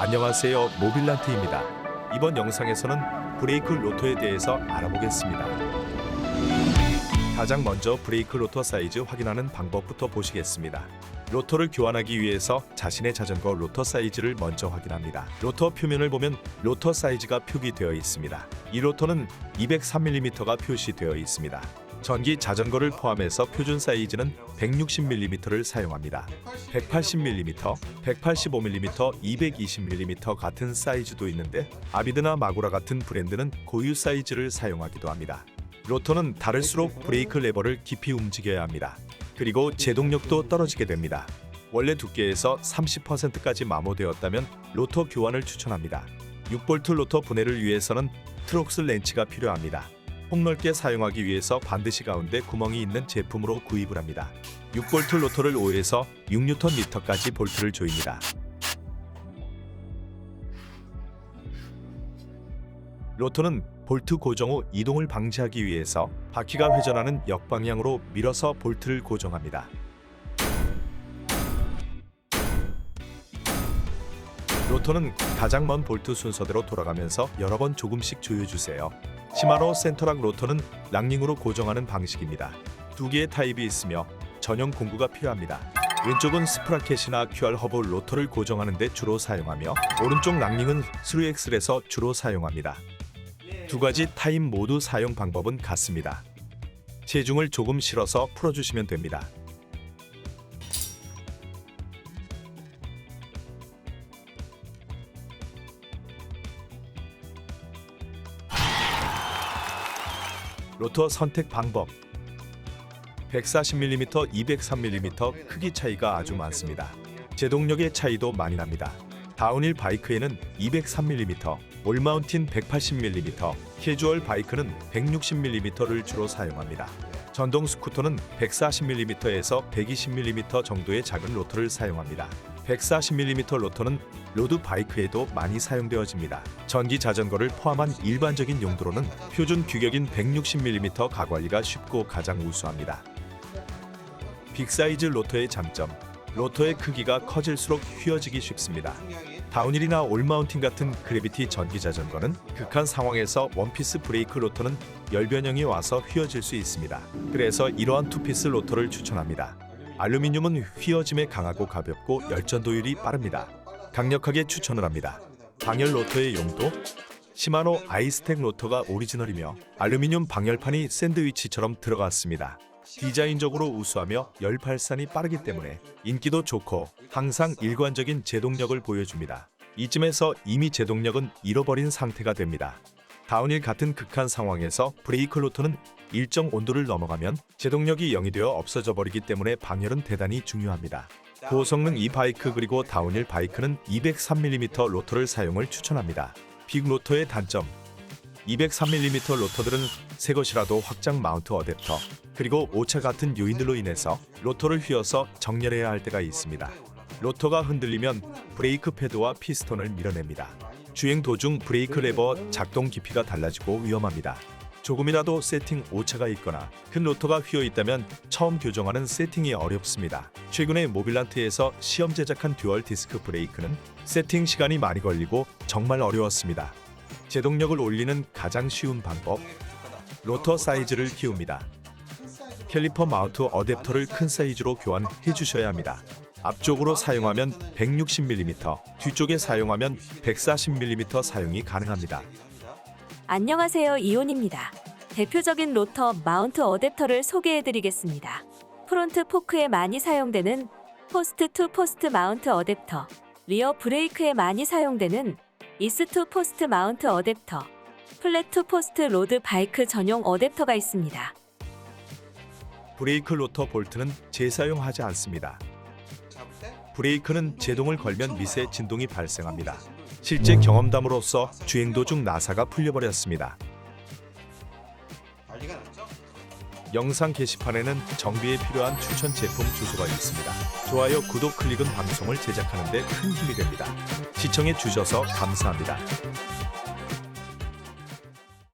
안녕하세요 모빌란트입니다. 이번 영상에서는 브레이크 로터에 대해서 알아보겠습니다. 가장 먼저 브레이크 로터 사이즈 확인하는 방법부터 보시겠습니다. 로터를 교환하기 위해서 자신의 자전거 로터 사이즈를 먼저 확인합니다. 로터 표면을 보면 로터 사이즈가 표기되어 있습니다. 이 로터는 203mm가 표시되어 있습니다. 전기 자전거를 포함해서 표준 사이즈는 160mm를 사용합니다. 180mm, 185mm, 220mm 같은 사이즈도 있는데 아비드나 마구라 같은 브랜드는 고유 사이즈를 사용하기도 합니다. 로터는 다를수록 브레이크 레버를 깊이 움직여야 합니다. 그리고 제동력도 떨어지게 됩니다. 원래 두께에서 30%까지 마모되었다면 로터 교환을 추천합니다. 6V 로터 분해를 위해서는 트록스 렌치가 필요합니다. 폭넓게 사용하기 위해서 반드시 가운데 구멍이 있는 제품으로 구입을 합니다. 6V 로터를 5에서 6Nm까지 볼트를 조입니다. 로터는 볼트 고정 후 이동을 방지하기 위해서 바퀴가 회전하는 역방향으로 밀어서 볼트를 고정합니다. 로터는 가장 먼 볼트 순서대로 돌아가면서 여러 번 조금씩 조여주세요. 시마노 센터락 로터는 랑링으로 고정하는 방식입니다. 두 개의 타입이 있으며 전용 공구가 필요합니다. 왼쪽은 스프라켓이나 QR 허브 로터를 고정하는 데 주로 사용하며 오른쪽 랑링은 스루엑슬에서 주로 사용합니다. 두 가지 타입 모두 사용 방법은 같습니다. 체중을 조금 실어서 풀어주시면 됩니다. 로터 선택 방법 140mm, 203mm 크기 차이가 아주 많습니다. 제동력의 차이도 많이 납니다. 다운힐 바이크에는 203mm, 올마운틴 180mm, 캐주얼 바이크는 160mm를 주로 사용합니다. 전동 스쿠터는 140mm에서 120mm 정도의 작은 로터를 사용합니다. 140mm 로터는 로드 바이크에도 많이 사용되어집니다. 전기 자전거를 포함한 일반적인 용도로는 표준 규격인 160mm 가관리가 쉽고 가장 우수합니다. 빅사이즈 로터의 장점 로터의 크기가 커질수록 휘어지기 쉽습니다. 다운힐이나 올마운틴 같은 그래비티 전기 자전거는 극한 상황에서 원피스 브레이크 로터는 열변형이 와서 휘어질 수 있습니다. 그래서 이러한 투피스 로터를 추천합니다. 알루미늄은 휘어짐에 강하고 가볍고 열전 도율이 빠릅니다. 강력하게 추천을 합니다. 방열 로터의 용도 시마노 아이스텍 로터가 오리지널이며 알루미늄 방열판이 샌드위치처럼 들어갔습니다. 디자인적으로 우수하며 열 발산이 빠르기 때문에 인기도 좋고 항상 일관적인 제동력을 보여줍니다. 이쯤에서 이미 제동력은 잃어버린 상태가 됩니다. 다운힐 같은 극한 상황에서 브레이크 로터는 일정 온도를 넘어가면 제동력이 0이 되어 없어져 버리기 때문에 방열은 대단히 중요합니다. 고성능 이 바이크 그리고 다운힐 바이크는 203mm 로터를 사용을 추천합니다. 빅 로터의 단점 203mm 로터들은 새 것이라도 확장 마운트 어댑터 그리고 오차 같은 요인들로 인해서 로터를 휘어서 정렬해야 할 때가 있습니다. 로터가 흔들리면 브레이크 패드와 피스톤을 밀어냅니다. 주행 도중 브레이크 레버 작동 깊이가 달라지고 위험합니다. 조금이라도 세팅 오차가 있거나 큰 로터가 휘어 있다면 처음 교정하는 세팅이 어렵습니다. 최근에 모빌란트에서 시험 제작한 듀얼 디스크 브레이크는 세팅 시간이 많이 걸리고 정말 어려웠습니다. 제동력을 올리는 가장 쉬운 방법 로터 사이즈를 키웁니다. 캘리퍼 마운트 어댑터를 큰 사이즈로 교환해 주셔야 합니다. 앞쪽으로 사용하면 160mm, 뒤쪽에 사용하면 140mm 사용이 가능합니다. 안녕하세요. 이온입니다. 대표적인 로터 마운트 어댑터를 소개해 드리겠습니다. 프론트 포크에 많이 사용되는 포스트 투 포스트 마운트 어댑터, 리어 브레이크에 많이 사용되는 이스 투 포스트 마운트 어댑터, 플랫 투 포스트 로드 바이크 전용 어댑터가 있습니다. 브레이크 로터 볼트는 재사용하지 않습니다. 브레이크는 제동을 걸면 미세 진동이 발생합니다. 실제 경험담으로서 주행 도중 나사가 풀려버렸습니다. 영상 게시판에는 정비에 필요한 추천 제품 주소가 있습니다. 좋아요, 구독, 클릭은 방송을 제작하는 데 큰 힘이 됩니다. 시청해 주셔서 감사합니다.